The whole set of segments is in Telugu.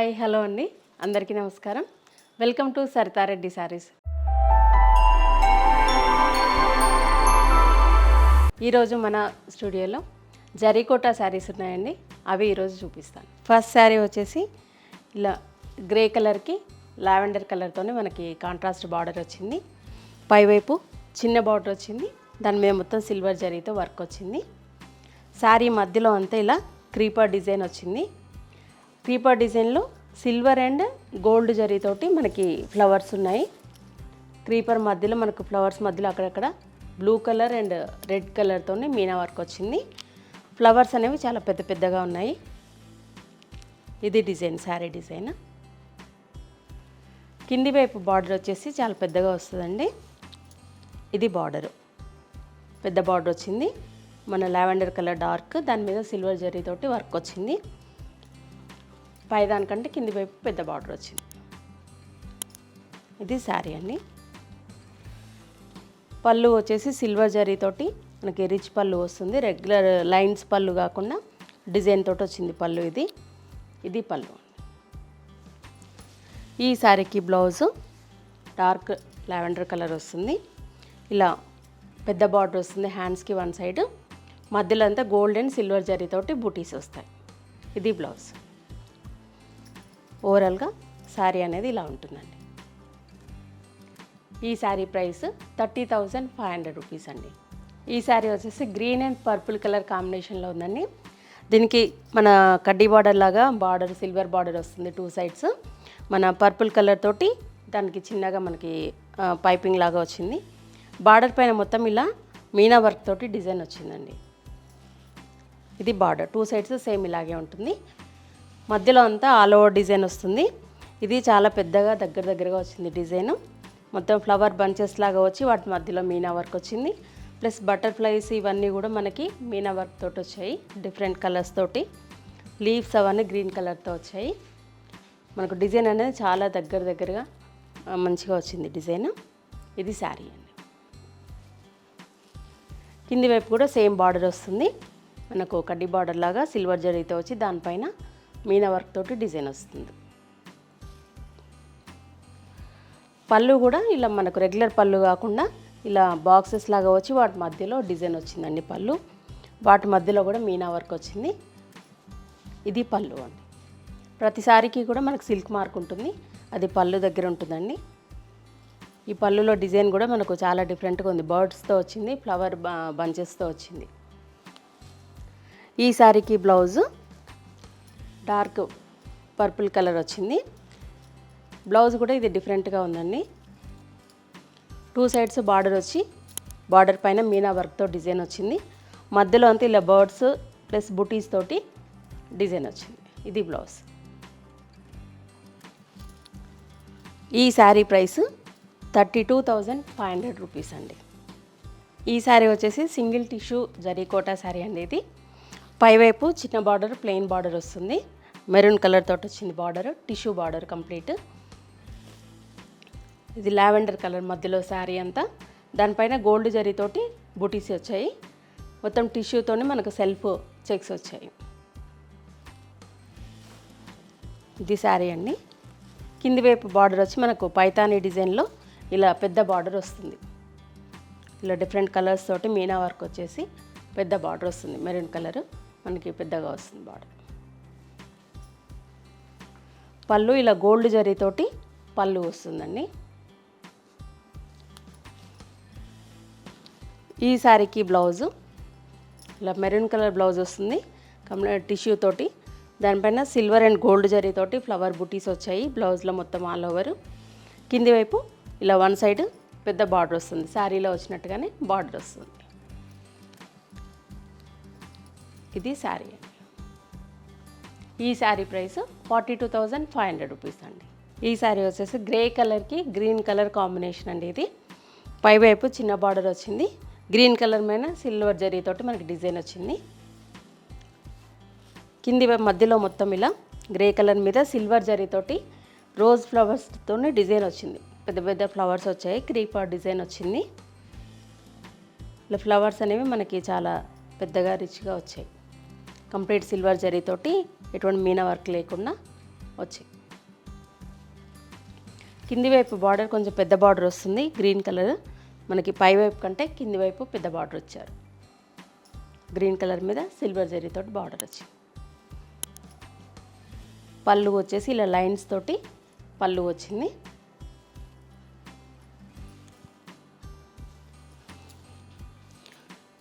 హాయ్ హలో అండి. అందరికీ నమస్కారం. వెల్కమ్ టు సరితారెడ్డి శారీస్ ఈరోజు మన స్టూడియోలో జరీకోటా శారీస్ ఉన్నాయండి. అవి ఈరోజు చూపిస్తాను. ఫస్ట్ శారీ వచ్చేసి ఇలా గ్రే కలర్కి లావెండర్ కలర్తోనే మనకి కాంట్రాస్ట్ బార్డర్ వచ్చింది. పైవైపు చిన్న బార్డర్ వచ్చింది. దాని మీద మొత్తం సిల్వర్ జరీతో వర్క్ వచ్చింది. శారీ మధ్యలో అంతా ఇలా క్రీపర్ డిజైన్ వచ్చింది. క్రీపర్ డిజైన్లో సిల్వర్ అండ్ గోల్డ్ జరీతోటి మనకి ఫ్లవర్స్ ఉన్నాయి. క్రీపర్ మధ్యలో మనకు ఫ్లవర్స్ మధ్యలో అక్కడక్కడ బ్లూ కలర్ అండ్ రెడ్ కలర్తోనే మీనా వర్క్ వచ్చింది. ఫ్లవర్స్ అనేవి చాలా పెద్ద పెద్దగా ఉన్నాయి. ఇది డిజైన్ శారీ డిజైన్. కింది వైపు బార్డర్ వచ్చేసి చాలా పెద్దగా వస్తుందండి. ఇది బార్డర్. పెద్ద బార్డర్ వచ్చింది. మన లావెండర్ కలర్ డార్క్. దాని మీద సిల్వర్ జరీతోటి వర్క్ వచ్చింది. పైదానికంటే కింది వైపు పెద్ద బార్డర్ వచ్చింది. ఇది శారీ అండి. పళ్ళు వచ్చేసి సిల్వర్ జరీతోటి మనకి రిచ్ పళ్ళు వస్తుంది. రెగ్యులర్ లైన్స్ పళ్ళు కాకుండా డిజైన్ తోటి వచ్చింది పళ్ళు ఇది. ఇది పళ్ళు. ఈ శారీకి బ్లౌజు డార్క్ లావెండర్ కలర్ వస్తుంది. ఇలా పెద్ద బార్డర్ వస్తుంది హ్యాండ్స్కి వన్ సైడ్. మధ్యలో అంతా గోల్డ్ అండ్ సిల్వర్ జరీతోటి బూటీస్ వస్తాయి. ఇది బ్లౌజ్. ఓవరాల్గా శారీ అనేది ఇలా ఉంటుందండి. ఈ sari price thirty thousand five hundred rupees అండి. ఈ శారీ వచ్చేసి గ్రీన్ అండ్ పర్పుల్ కలర్ కాంబినేషన్లో ఉందండి. దీనికి మన కడ్డీ బార్డర్ లాగా బార్డర్ సిల్వర్ బార్డర్ వస్తుంది టూ సైడ్స్. మన పర్పుల్ కలర్ తోటి దానికి చిన్నగా మనకి పైపింగ్ లాగా వచ్చింది. బార్డర్ పైన మొత్తం ఇలా మీనా వర్క్ తోటి డిజైన్ వచ్చిందండి. ఇది బార్డర్. టూ సైడ్స్ సేమ్ ఇలాగే ఉంటుంది. మధ్యలో అంతా ఆల్ ఓవర్ డిజైన్ వస్తుంది. ఇది చాలా పెద్దగా దగ్గర దగ్గరగా వచ్చింది డిజైన్. మొత్తం ఫ్లవర్ బంచెస్ లాగా వచ్చి వాటి మధ్యలో మీనా వర్క్ వచ్చింది. ప్లస్ బటర్ఫ్లైస్ ఇవన్నీ కూడా మనకి మీనా వర్క్ తోటి వచ్చాయి డిఫరెంట్ కలర్స్ తోటి. లీవ్స్ అవన్నీ గ్రీన్ కలర్తో వచ్చాయి. మనకు డిజైన్ అనేది చాలా దగ్గర దగ్గరగా మంచిగా వచ్చింది డిజైన్. ఇది శారీ అండి. కింది వైపు కూడా సేమ్ బార్డర్ వస్తుంది. మనకు కడ్డీ బార్డర్ లాగా సిల్వర్ జరీతో వచ్చి దానిపైన మీనా వర్క్ తోటి డిజైన్ వస్తుంది. పళ్ళు కూడా ఇలా మనకు రెగ్యులర్ పళ్ళు కాకుండా ఇలా బాక్సెస్ లాగా వచ్చి వాటి మధ్యలో డిజైన్ వచ్చిందండి పళ్ళు. వాటి మధ్యలో కూడా మీనా వర్క్ వచ్చింది. ఇది పళ్ళు అండి. ప్రతిసారికి కూడా మనకు సిల్క్ మార్క్ ఉంటుంది. అది పళ్ళు దగ్గర ఉంటుందండి. ఈ పళ్ళులో డిజైన్ కూడా మనకు చాలా డిఫరెంట్గా ఉంది. బర్డ్స్తో వచ్చింది ఫ్లవర్ బంచెస్తో వచ్చింది. ఈ శారీకి బ్లౌజు డార్క్ పర్పుల్ కలర్ వచ్చింది. బ్లౌజ్ కూడా ఇది డిఫరెంట్గా ఉందండి. టూ సైడ్స్ బార్డర్ వచ్చి బార్డర్ పైన మీనా వర్క్తో డిజైన్ వచ్చింది. మధ్యలో అంతా ఇలా బర్డ్స్ ప్లస్ బుటీస్ తోటి డిజైన్ వచ్చింది. ఇది బ్లౌజ్. ఈ sari price thirty two thousand five hundred rupees అండి. ఈ శారీ వచ్చేసి సింగిల్ టిష్యూ జరీకోటా శారీ అండి ఇది. పైవైపు చిన్న బార్డర్ ప్లెయిన్ బార్డర్ వస్తుంది. మెరూన్ కలర్ తోటి వచ్చింది బార్డర్ టిష్యూ బార్డర్ కంప్లీట్. ఇది లావెండర్ కలర్ మధ్యలో శారీ అంతా. దానిపైన గోల్డ్ జరీతోటి బుటీస్ వచ్చాయి. మొత్తం టిష్యూతోనే మనకు సెల్ఫ్ చెక్స్ వచ్చాయి. ఇది శారీ అండి. కింది వైపు బార్డర్ వచ్చి మనకు పైతానీ డిజైన్లో ఇలా పెద్ద బార్డర్ వస్తుంది. ఇలా డిఫరెంట్ కలర్స్ తోటి మీనా వర్క్ వచ్చేసి పెద్ద బార్డర్ వస్తుంది. మెరూన్ కలర్ మనకి పెద్దగా వస్తుంది బార్డర్. పళ్ళు ఇలా గోల్డ్ జరీతోటి పళ్ళు వస్తుందండి. ఈ శారీకి బ్లౌజు ఇలా మెరూన్ కలర్ బ్లౌజ్ వస్తుంది కంప్లీట్ టిష్యూ తోటి. దానిపైన సిల్వర్ అండ్ గోల్డ్ జరీతోటి ఫ్లవర్ బుటీస్ వచ్చాయి బ్లౌజ్లో మొత్తం ఆల్ ఓవర్. కింది వైపు ఇలా వన్ సైడ్ పెద్ద బార్డర్ వస్తుంది శారీలో వచ్చినట్టుగానే బార్డర్ వస్తుంది. ఇది శారీ ఈ sari price forty two thousand five hundred rupees అండి. ఈ శారీ వచ్చేసి గ్రే కలర్కి గ్రీన్ కలర్ కాంబినేషన్ అండి ఇది. పైవైపు చిన్న బార్డర్ వచ్చింది. గ్రీన్ కలర్ మీద సిల్వర్ జరీతోటి మనకి డిజైన్ వచ్చింది. కింది వైపు మధ్యలో మొత్తం ఇలా గ్రే కలర్ మీద సిల్వర్ జరీతోటి రోజ్ ఫ్లవర్స్తో డిజైన్ వచ్చింది. పెద్ద పెద్ద ఫ్లవర్స్ వచ్చాయి. క్రీపర్ డిజైన్ వచ్చింది. ఇలా ఫ్లవర్స్ అనేవి మనకి చాలా పెద్దగా రిచ్గా వచ్చాయి. కంప్లీట్ సిల్వర్ జరీతోటి ఎటువంటి మీనా వర్క్ లేకుండా వచ్చి కింది వైపు బార్డర్ కొంచెం పెద్ద బార్డర్ వస్తుంది గ్రీన్ కలర్. మనకి పై వైపు కంటే కింది వైపు పెద్ద బార్డర్ వచ్చారు. గ్రీన్ కలర్ మీద సిల్వర్ జరీతో బార్డర్ వచ్చింది పళ్ళు వచ్చేసి ఇలా లైన్స్ తోటి పళ్ళు వచ్చింది.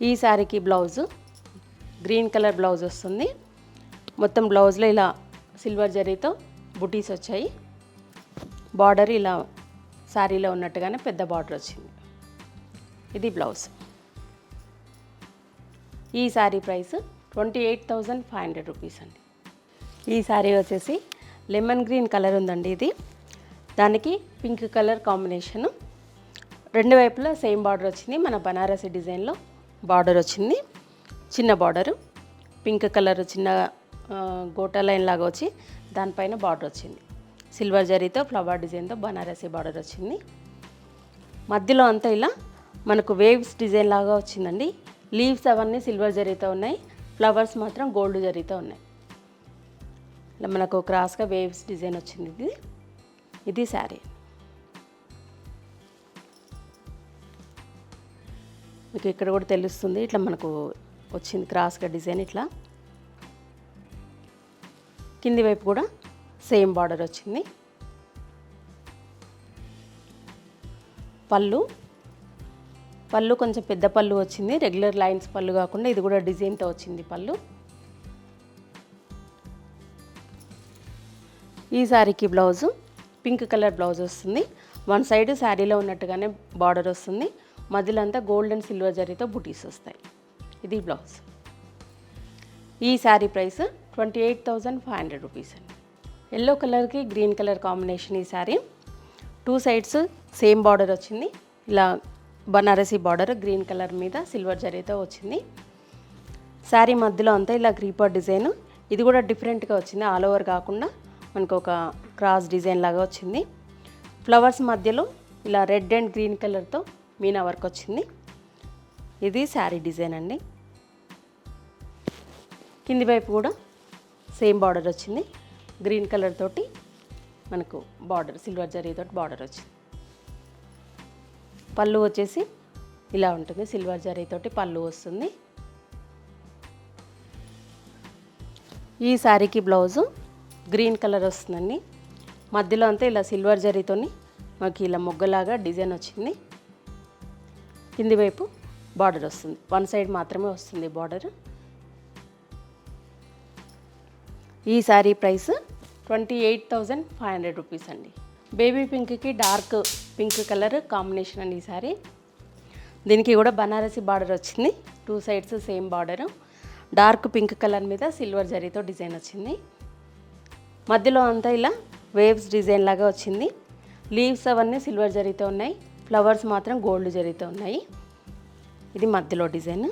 ఈ శారీకి బ్లౌజు గ్రీన్ కలర్ బ్లౌజ్ వస్తుంది. మొత్తం బ్లౌజ్లో ఇలా సిల్వర్ జరీతో బుటీస్ వచ్చాయి. బార్డర్ ఇలా శారీలో ఉన్నట్టుగానే పెద్ద బార్డర్ వచ్చింది. ఇది బ్లౌజ్. ఈ sari price twenty eight thousand five hundred rupees అండి. ఈ శారీ వచ్చేసి లెమన్ గ్రీన్ కలర్ ఉందండి ఇది. దానికి పింక్ కలర్ కాంబినేషను. రెండు వైపులా సేమ్ బార్డర్ వచ్చింది. మన బనారసి డిజైన్లో బార్డర్ వచ్చింది. చిన్న బార్డరు పింక్ కలర్ చిన్న ఆ, గోటా లైన్ లాగా వచ్చి దానిపైన బార్డర్ వచ్చింది. సిల్వర్ జరీతో ఫ్లవర్ డిజైన్తో బనారసి బార్డర్ వచ్చింది. మధ్యలో అంతా ఇలా మనకు వేవ్స్ డిజైన్ లాగా వచ్చిందండి. లీవ్స్ అవన్నీ సిల్వర్ జరీతో ఉన్నాయి ఫ్లవర్స్ మాత్రం గోల్డ్ జరీతో ఉన్నాయి. ఇలా మనకు క్రాస్గా వేవ్స్ డిజైన్ వచ్చింది ఇది. ఇది శారీ. మీకు ఇక్కడ కూడా తెలుస్తుంది ఇట్లా మనకు వచ్చింది క్రాస్గా డిజైన్ ఇట్లా. కింది వైపు కూడా సేమ్ బార్డర్ వచ్చింది. పళ్ళు. పళ్ళు కొంచెం పెద్ద పళ్ళు వచ్చింది. రెగ్యులర్ లైన్స్ పళ్ళు కాకుండా ఇది కూడా డిజైన్తో వచ్చింది పళ్ళు. ఈ శారీకి బ్లౌజు. పింక్ కలర్ బ్లౌజ్ వస్తుంది. వన్ సైడ్ శారీలో ఉన్నట్టుగానే బార్డర్ వస్తుంది. మధ్యలో అంతా గోల్డ్ అండ్ సిల్వర్ జరీతో బుటీస్ వస్తాయి. ఇది బ్లౌజ్. ఈ sari price twenty eight thousand five hundred rupees అండి. ఎల్లో కలర్కి గ్రీన్ కలర్ కాంబినేషన్ ఈ sari. Two sides same border వచ్చింది. ఇలా బనారసి బార్డర్ గ్రీన్ కలర్ మీద సిల్వర్ జరీతో వచ్చింది. శారీ మధ్యలో అంతా ఇలా క్రీపర్ డిజైన్. ఇది కూడా డిఫరెంట్గా వచ్చింది. ఆల్ ఓవర్ కాకుండా మనకు ఒక క్రాస్ డిజైన్ లాగా వచ్చింది. ఫ్లవర్స్ మధ్యలో ఇలా రెడ్ అండ్ గ్రీన్ కలర్తో మీనా వర్క్ వచ్చింది. ఇది శారీ డిజైన్ అండి. కింది వైపు కూడా సేమ్ బార్డర్ వచ్చింది. గ్రీన్ కలర్ తోటి మనకు బార్డర్ సిల్వర్ జరీతో బార్డర్ వచ్చింది. పళ్ళు వచ్చేసి ఇలా ఉంటుంది. సిల్వర్ జరీతోటి పళ్ళు వస్తుంది. ఈ శారీకి బ్లౌజు గ్రీన్ కలర్ వస్తుందండి. మధ్యలో అంతా ఇలా సిల్వర్ జరీతోని మాకు ఇలా మొగ్గలాగా డిజైన్ వచ్చింది. కింది వైపు బార్డర్ వస్తుంది. వన్ సైడ్ మాత్రమే వస్తుంది బార్డర్. ఈ sari price twenty eight thousand five hundred rupees అండి. బేబీ పింక్కి డార్క్ పింక్ కలర్ కాంబినేషన్ అండి ఈ శారీ. దీనికి కూడా బనారసి బార్డర్ వచ్చింది. Two sides same border. Dark pink colour మీద సిల్వర్ జరీతో డిజైన్ వచ్చింది. మధ్యలో అంతా ఇలా వేవ్స్ డిజైన్ లాగా వచ్చింది. లీవ్స్ అవన్నీ సిల్వర్ జరీతో ఉన్నాయి. ఫ్లవర్స్ మాత్రం గోల్డ్ జరీతో ఉన్నాయి. ఇది మధ్యలో డిజైన్.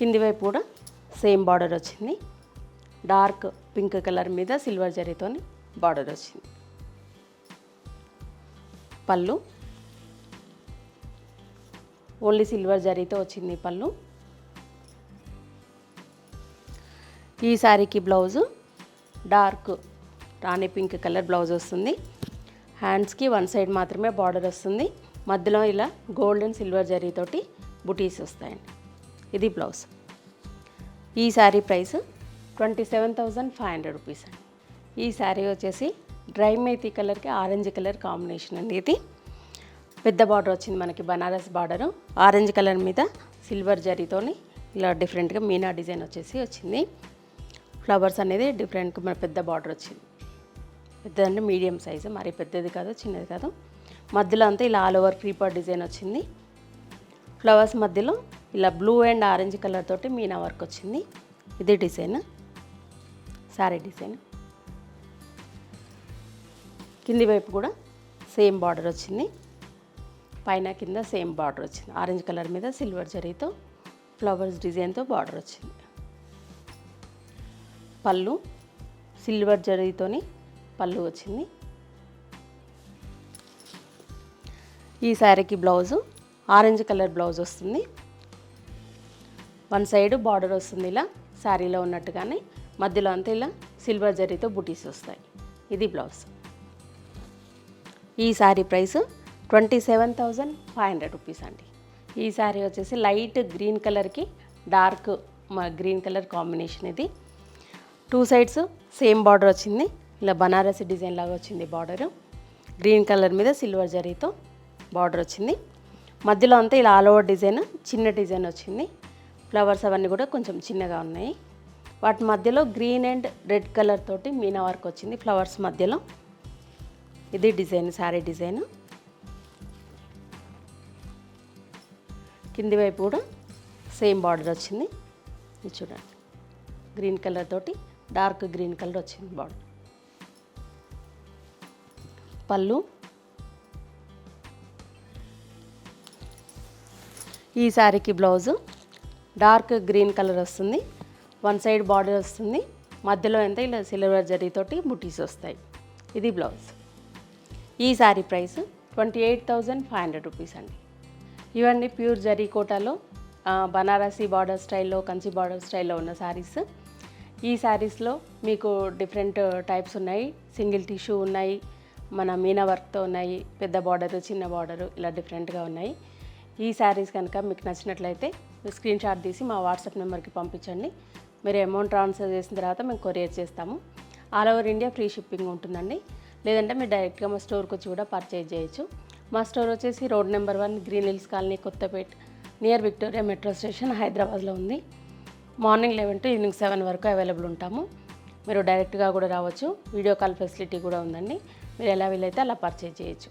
కింది వైపు కూడా సేమ్ బార్డర్ వచ్చింది. డార్క్ పింక్ కలర్ మీద సిల్వర్ జరీతో బార్డర్ వచ్చింది. పళ్ళు. ఓన్లీ సిల్వర్ జరీతో వచ్చింది ఈ పళ్ళు. ఈ శారీకి blouse dark rani pink colour blouse వస్తుంది. హ్యాండ్స్కి వన్ సైడ్ మాత్రమే బార్డర్ వస్తుంది. మధ్యలో ఇలా గోల్డ్ అండ్ సిల్వర్ జరీతోటి బుటీస్ వస్తాయండి. ఇది బ్లౌజ్. ఈ sari price twenty seven thousand five hundred rupees అండి. ఈ శారీ వచ్చేసి డ్రై మేతి కలర్కి ఆరెంజ్ కలర్ కాంబినేషన్ అండి ఇది. పెద్ద బార్డర్ వచ్చింది మనకి బనారస్ బార్డరు. ఆరెంజ్ కలర్ మీద సిల్వర్ జరీతోని ఇలా డిఫరెంట్గా మీనా డిజైన్ వచ్చేసి వచ్చింది. ఫ్లవర్స్ అనేది డిఫరెంట్గా మన పెద్ద బార్డర్ వచ్చింది. పెద్దదంటే మీడియం సైజు. మరి పెద్దది కాదు చిన్నది కాదు. మధ్యలో అంతా ఇలా ఆల్ ఓవర్ క్రీపర్ డిజైన్ వచ్చింది. ఫ్లవర్స్ మధ్యలో ఇలా బ్లూ అండ్ ఆరెంజ్ కలర్ తోటి మీనా వర్క్ వచ్చింది. ఇది డిజైన్ శారీ డిజైన్ కింది వైపు కూడా సేమ్ బార్డర్ వచ్చింది. పైన కింద సేమ్ బార్డర్ వచ్చింది. ఆరెంజ్ కలర్ మీద సిల్వర్ జరీతో ఫ్లవర్స్ డిజైన్తో బార్డర్ వచ్చింది. పళ్ళు సిల్వర్ జరీతోని పళ్ళు వచ్చింది. ఈ శారీకి బ్లౌజు ఆరెంజ్ కలర్ బ్లౌజ్ వస్తుంది. వన్ సైడ్ బార్డర్ వస్తుంది ఇలా శారీలో ఉన్నట్టుగానే. మధ్యలో అంతా ఇలా సిల్వర్ జరీతో బుటీస్ వస్తాయి. ఇది బ్లౌజ్. ఈ sari price twenty seven thousand five hundred rupees అండి. ఈ శారీ వచ్చేసి లైట్ గ్రీన్ కలర్కి డార్క్ గ్రీన్ కలర్ కాంబినేషన్ ఇది. టూ సైడ్స్ సేమ్ బార్డర్ వచ్చింది. ఇలా బనారసి డిజైన్ లాగా వచ్చింది బార్డరు. గ్రీన్ కలర్ మీద సిల్వర్ జరీతో బార్డర్ వచ్చింది. మధ్యలో అంతా ఇలా ఆల్ ఓవర్ డిజైన్ చిన్న డిజైన్ వచ్చింది. ఫ్లవర్స్ అవన్నీ కూడా కొంచెం చిన్నగా ఉన్నాయి. వాటి మధ్యలో గ్రీన్ అండ్ రెడ్ కలర్ తోటి మీనా వర్క్ వచ్చింది ఫ్లవర్స్ మధ్యలో. ఇది డిజైన్ శారీ డిజైన్. కింది వైపు కూడా సేమ్ బార్డర్ వచ్చింది. ఇది చూడండి. గ్రీన్ కలర్ తోటి డార్క్ గ్రీన్ కలర్ వచ్చింది బార్డర్. పళ్ళు. ఈ శారీకి బ్లౌజు. డార్క్ గ్రీన్ కలర్ వస్తుంది. వన్ సైడ్ బార్డర్ వస్తుంది. మధ్యలో ఎంత? ఇలా సిల్వర్ జరీతోటి బుటీస్ వస్తాయి. ఇది బ్లౌజ్. ఈ sari price twenty eight thousand five hundred rupees అండి. ఇవన్నీ ప్యూర్ జరీ కోటాలో బనారసీ బార్డర్ స్టైల్లో కంచి బార్డర్ స్టైల్లో ఉన్న శారీస్ ఈ శారీస్లో మీకు డిఫరెంట్ టైప్స్ ఉన్నాయి. సింగిల్ టిష్యూ ఉన్నాయి. మన మీనా వర్క్తో ఉన్నాయి. పెద్ద బార్డరు చిన్న బార్డర్ ఇలా డిఫరెంట్గా ఉన్నాయి. ఈ శారీస్ కనుక మీకు నచ్చినట్లయితే స్క్రీన్ షాట్ తీసి మా వాట్సాప్ నెంబర్కి పంపించండి. మీరు అమౌంట్ ట్రాన్స్ఫర్ చేసిన తర్వాత మేము కొరియర్ చేస్తాము. All over India free shipping ఉంటుందండి. లేదంటే మీరు డైరెక్ట్గా మా స్టోర్కి వచ్చి కూడా పర్చేజ్ చేయొచ్చు. మా స్టోర్ వచ్చేసి road number one Green Hills colony Kothapet near Victoria Metro station హైదరాబాద్లో ఉంది. Morning eleven to evening seven వరకు అవైలబుల్ ఉంటాము. మీరు డైరెక్ట్గా కూడా రావచ్చు. వీడియో కాల్ ఫెసిలిటీ కూడా ఉందండి. మీరు ఎలా వీలైతే అలా పర్చేజ్ చేయొచ్చు.